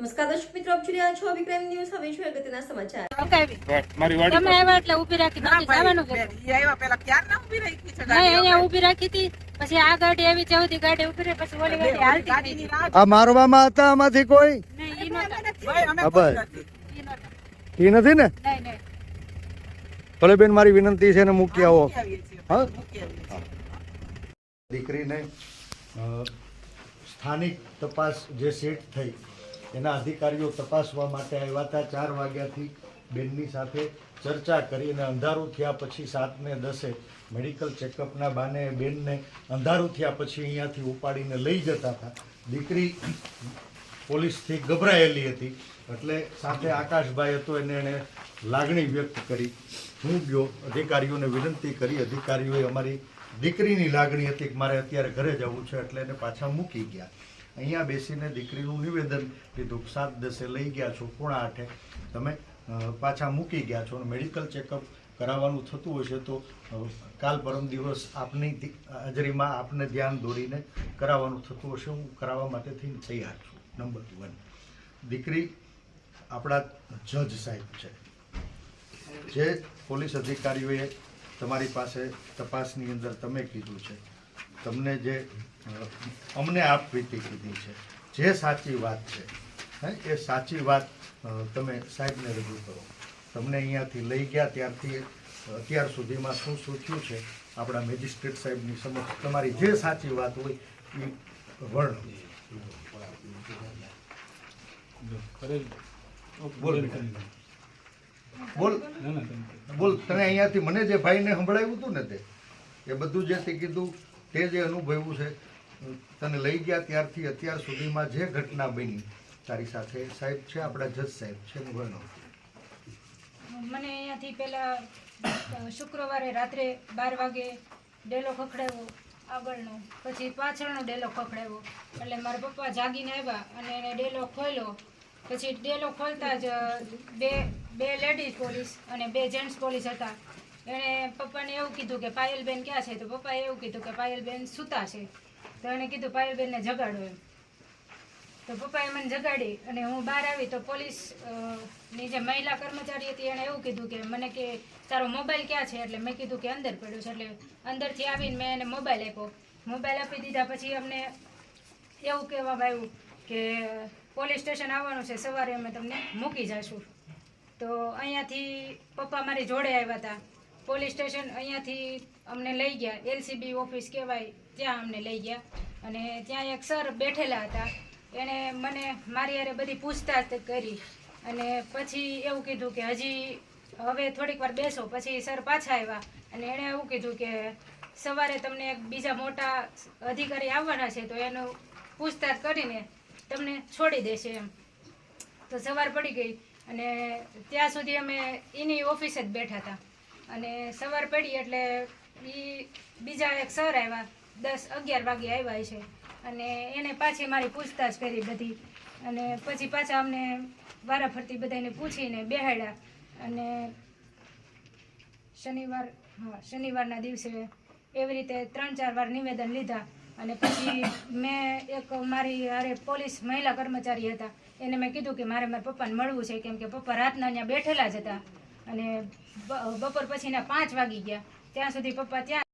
નમસ્કાર દર્શક મિત્રો આપ જોઈ રહ્યા છો વિક્રમ ન્યૂઝ. હવે છે અગત્યના સમાચાર. મારી વાડી તમે આવ્યા એટલે ઊભી રાખી ના જવાનું કે? આવ્યા પેલા ક્યાં ના ઊભી રાખી છે ગાડી? અહીંયા ઊભી રાખી હતી. પછી આ ગાડી આવી ચૌથી ગાડી ઊભી રહી પછી ઓલી ગાડી હાલતી આ મારવામાં હતા આમાંથી કોઈ? નહીં ઈ નહોતા. ભાઈ, અમે કોઈ નથી. એ નથી ને? નહીં નહીં ભલે બેન મારી વિનંતી છે ને મૂકી આવો. હા? દીકરીને સ્થાનિક તપાસ જે સેટ થઈ એના અધિકારીઓ તપાસવા માટે આવ્યા હતા. ચાર વાગ્યાથી બેનની સાથે ચર્ચા કરી અને અંધારું થયા પછી સાતને દસે મેડિકલ ચેકઅપના બાને બેનને અંધારું થયા પછી અહીંયાથી ઉપાડીને લઈ જતા હતા. દીકરી પોલીસથી ગભરાયેલી હતી. એટલે સાથે આકાશભાઈ હતો એને એણે લાગણી વ્યક્ત કરી. હું ગયો. અધિકારીઓને વિનંતી કરી. અધિકારીઓએ અમારી દીકરીની લાગણી હતી કે મારે અત્યારે ઘરે જવું છે એટલે એને પાછા મૂકી ગયા. અહીંયા બેસીને દીકરીનું નિવેદન દુઃખ સાત દસે લઈ ગયા છો, પોણા આઠે. તમે પાછા મૂકી ગયા છો અને મેડિકલ ચેકઅપ કરાવવાનું થતું હશે તો કાલ પરમ દિવસ આપની હાજરીમાં આપને ધ્યાન દોરીને કરાવવાનું થતું હશે. હું કરાવવા માટે થઈને તૈયાર છું. નંબર વન દીકરી આપણા જજ સાહેબ છે. જે પોલીસ અધિકારીઓએ તમારી પાસે તપાસની અંદર તમે કીધું છે. તમને જે અમને આપવીતી કીધી છે. જે સાચી વાત છે હે એ સાચી વાત તમે સાહેબને રજૂ કરો. તમને અહીંયાથી લઈ ગયા ત્યારથી અત્યાર સુધીમાં શું શું થયું છે? આપણા મેજિસ્ટ્રેટ સાહેબની સમક્ષ તમારી જે સાચી વાત હોય એ વર્ણ બોલ. બોલ. બોલ. તને અહીંયાથી મને જે ભાઈને સંભળાવ્યું હતું ને તે એ બધું જે તે કીધું તે જે અનુભવ્યું છે, તને લઈ ગયા ત્યારથી અત્યાર સુધીમાં જે ઘટના બની, તારી સાથે સાહેબ છે, આપણા જજ સાહેબ છે એનું. મને અહીંયાથી પહેલાં શુક્રવારે રાત્રે બાર વાગે ડેલો ખખડાવ્યો આગળનો. પછી પાછળનો ડેલો ખખડાવ્યો. એટલે મારા પપ્પા જાગીને આવ્યા અને એને ડેલો ખોલ્યો પછી ડેલો ખોલતા જ બે બે લેડીઝ પોલીસ અને બે જેન્ટ્સ પોલીસ હતા. એણે પપ્પાને એવું કીધું કે પાયલબેન ક્યાં છે? તો પપ્પાએ એવું કીધું કે પાયલબેન સૂતા છે. તો એણે કીધું પાયલબેનને જગાડો એમ. તો પપ્પાએ મને જગાડી અને હું બહાર આવી તો પોલીસની જે મહિલા કર્મચારી હતી એણે એવું કીધું કે મને કે તારો મોબાઈલ ક્યાં છે? એટલે મેં કીધું કે અંદર પડ્યો છે. એટલે અંદરથી આવીને મેં એને મોબાઈલ આપ્યો. મોબાઈલ આપી દીધા પછી અમને એવું કહેવામાં આવ્યું કે પોલીસ સ્ટેશન આવવાનું છે. સવારે અમે તમને મૂકી જઈશું તો અહીંયાથી પપ્પા મારી જોડે આવ્યા હતા. પોલીસ સ્ટેશન અહીંયાથી અમને લઈ ગયા. એલસીબી ઓફિસ કહેવાય, ત્યાં અમને લઈ ગયા. અને ત્યાં એક સર બેઠેલા હતા. એણે મને મારી હારે બધી પૂછતાછ કરી. અને પછી એવું કીધું કે હજી હવે થોડીક વાર બેસો, પછી સર પાછા આવ્યા. અને એણે એવું કીધું કે સવારે તમને એક બીજા મોટા અધિકારી આવવાના છે, તો એનું પૂછતાછ કરીને તમને છોડી દેશે એમ. તો સવાર પડી ગઈ. અને ત્યાં સુધી અમે એની ઓફિસે જ બેઠા હતા. અને સવાર પડી એટલે એ બીજા એક સર આવ્યા, દસ અગિયાર વાગે આવ્યા છે. અને એને પાછી મારી પૂછતાછ કરી બધી. અને પછી પાછા અમને વારાફરતી બધાને પૂછીને બેહાડ્યા. અને શનિવાર, હા, શનિવારના દિવસે એવી રીતે ત્રણ ચાર વાર નિવેદન લીધા. અને પછી મેં એક મારી અરે પોલીસ મહિલા કર્મચારી હતા. એને મેં કીધું કે મારે મારા પપ્પાને મળવું છે, કેમ કે પપ્પા રાતના અહીંયા બેઠેલા જ હતા. અને બપોર પછીના પાંચ વાગી ગયા. ત્યાં સુધી પપ્પા ત્યાં